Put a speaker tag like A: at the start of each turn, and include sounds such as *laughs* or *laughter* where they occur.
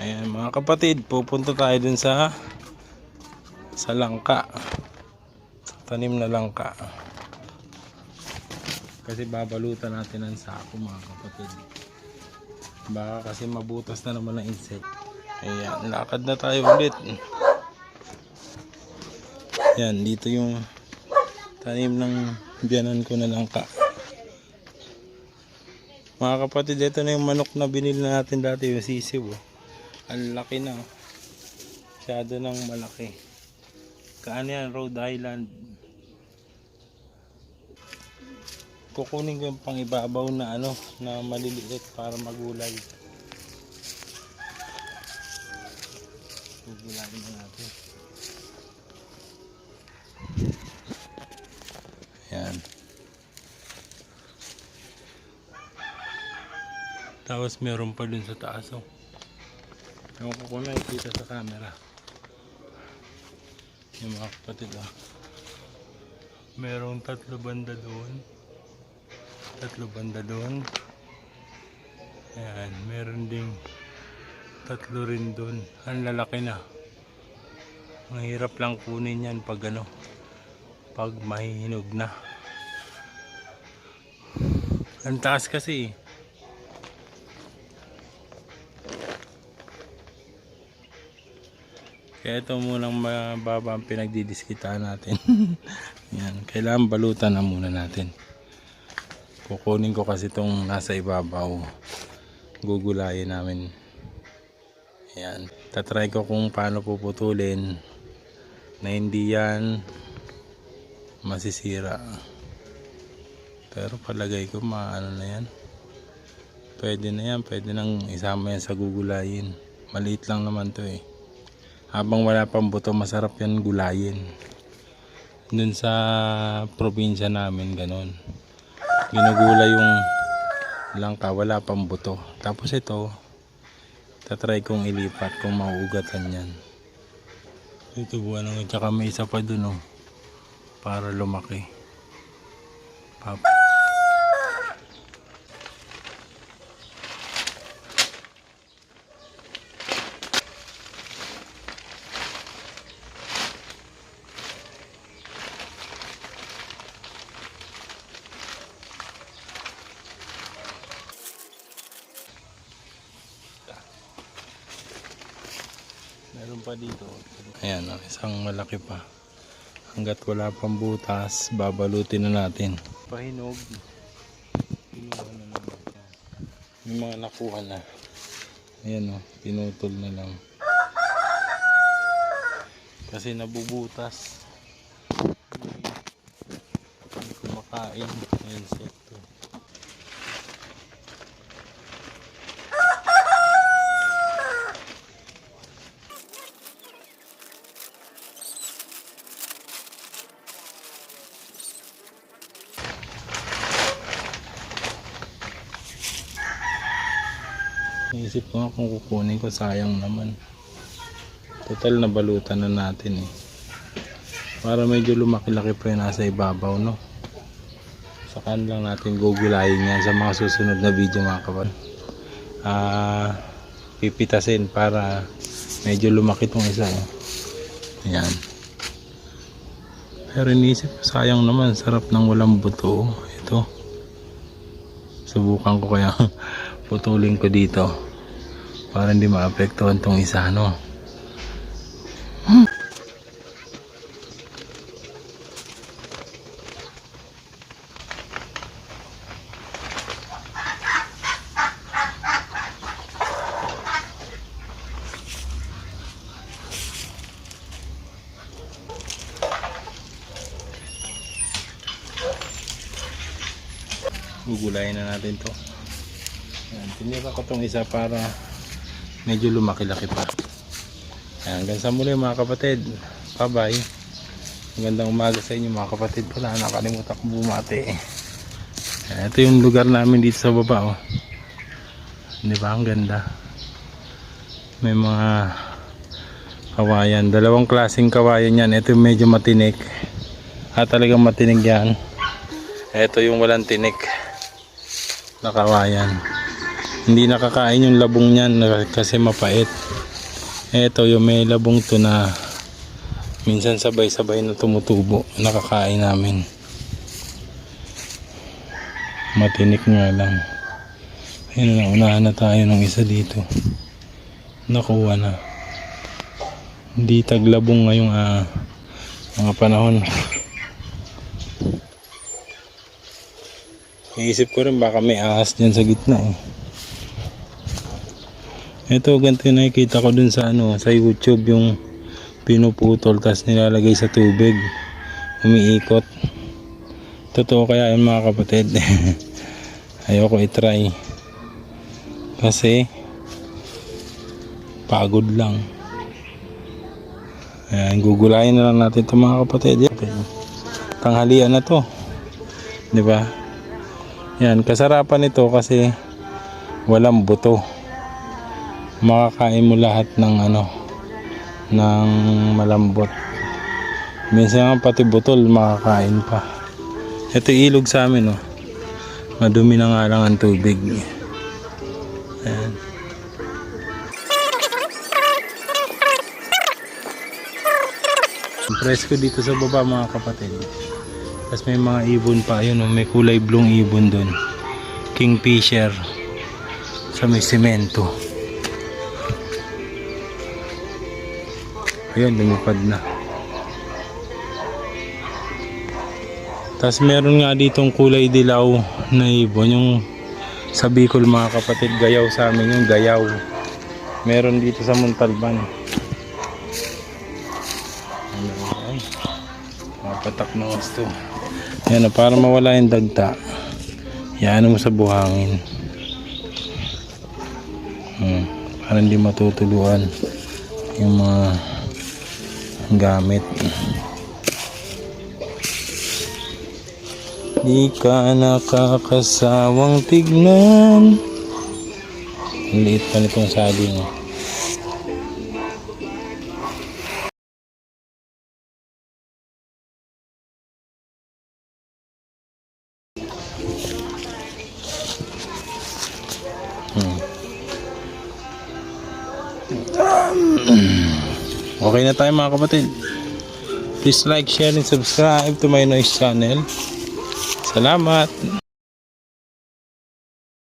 A: Ayan mga kapatid, pupunta tayo dun sa sa langka. Tanim na langka. Kasi babalutan natin ang sako mga kapatid. Baka kasi mabutas na naman ng insect. Ayan, lakad na tayo ulit. Yan, dito yung tanim ng biyanan ko na langka. Mga kapatid, ito na yung manok na binili natin dati, yung sisiw. Oh. Ang laki na. oh. Masyado nang malaki. Kaano yan, Rhode Island. Kukunin ko yung pangibabaw na ano, na maliliit para magulay. Gugulayin na natin. Yan. Tapos meron pa dun sa taas oh. Ewan ko kung nakikita sa camera. Yung mga kapatid oh. Merong tatlo banda doon. Tatlo banda doon. Ayan, meron ding tatlo rin doon. Ang lalaki na. Ang hirap lang kunin yan pag ano, pag mahihinog na. Ang taas kasi eh. Kaya ito munang mababa ang pinagdidiskitahan natin. *laughs* Yan, kailangan balutan na muna natin. Kukunin ko kasi itong nasa ibabaw. Gugulayin namin. Yan. Tatry ko kung paano puputulin na hindi yan masisira. Pero palagay ko maano na yan. Pwede na yan. Pwede nang isama yan sa gugulayin. Maliit lang naman to eh. Habang wala pang buto, masarap yan gulayin. Dun sa probinsya namin, ganun. Ginugula yung langka, wala pang buto. Tapos ito, tatry kong ilipat kung mauugatan yan. Ito buwan ng tsaka may isa pa dun oh. Para lumaki. Pap. Meron pa dito. Ayan, oh, isang malaki pa. Hanggat wala pang butas, babalutin na natin. Pahinog. Pinuha na. Yan. May mga nakuha na. Ayan o, pinutol na lang. Kasi nabubutas. May kumakain. May insekto. Naisip ko nga kung kukunin ko, sayang naman. Total na balutan na natin eh. Para medyo lumaki-laki pa yung nasa ibabaw, no? Saka lang natin gugulayin yan sa mga susunod na video mga kapatid. Ah, pipitasin para medyo lumaki tong isa. Eh. Ayan. Pero inisip ko, sayang naman, sarap ng walang buto. Ito. Subukan ko kaya *laughs* putulin ko dito para hindi maapektuhan tong isa no gugulayin na natin to Ayan, tinira ko tong isa para medyo lumaki-laki pa. Ayan, hanggang sa muli mga kapatid. Bye-bye. Magandang umaga sa inyo mga kapatid pala. Nakalimutan ko bumati. Ayan, ito yung lugar namin dito sa baba. Oh. Di ba? Ang ganda. May mga kawayan. Dalawang klaseng kawayan yan. Ito yung medyo matinik. Ah, talagang matinig yan. Ito yung walang tinik na kawayan Hindi nakakain yung labong niyan kasi mapait. Eto yung may labong to na minsan sabay-sabay na tumutubo. Nakakain namin. Matinik nga lang. Ayun na, unahan na tayo ng isa dito. Nakuha na. Hindi taglabong ngayong ah, mga panahon. Iisip ko rin baka may ahas dyan sa gitna eh. Ito ganito yung nakikita ko dun sa ano, sa YouTube yung pinuputol tas nilalagay sa tubig. Umiikot. Totoo kaya yun mga kapatid. *laughs* Ayoko itry. Kasi pagod lang. Ayan, gugulayin na lang natin ito mga kapatid. Tanghalian na to. 'Di ba? Yan, kasarapan ito kasi walang buto. Makakain mo lahat ng ano ng malambot. Minsan nga pati butol makakain pa. Ito ilog sa amin oh. Madumi na nga lang ang tubig. Ayan. Presko dito sa baba mga kapatid. Tapos may mga ibon pa. Ayun, oh, may kulay blong ibon doon. Kingfisher. Sa may semento. Ayun, lumipad na. Tapos meron nga ditong kulay dilaw na ibon. Yung sa Bicol mga kapatid, gayaw sa amin yung gayaw. Meron dito sa Montalban. Ay, mapatak na wasto. Yan, oh, para mawala yung dagta. Yan mo sa buhangin. Hmm, para hindi matutuluan yung mga gamit. Di ka nakakasawang tignan. Ang liit pa nitong saging. oh. Okay na tayo mga kapatid. Please like, share, and subscribe to my noise channel. Salamat!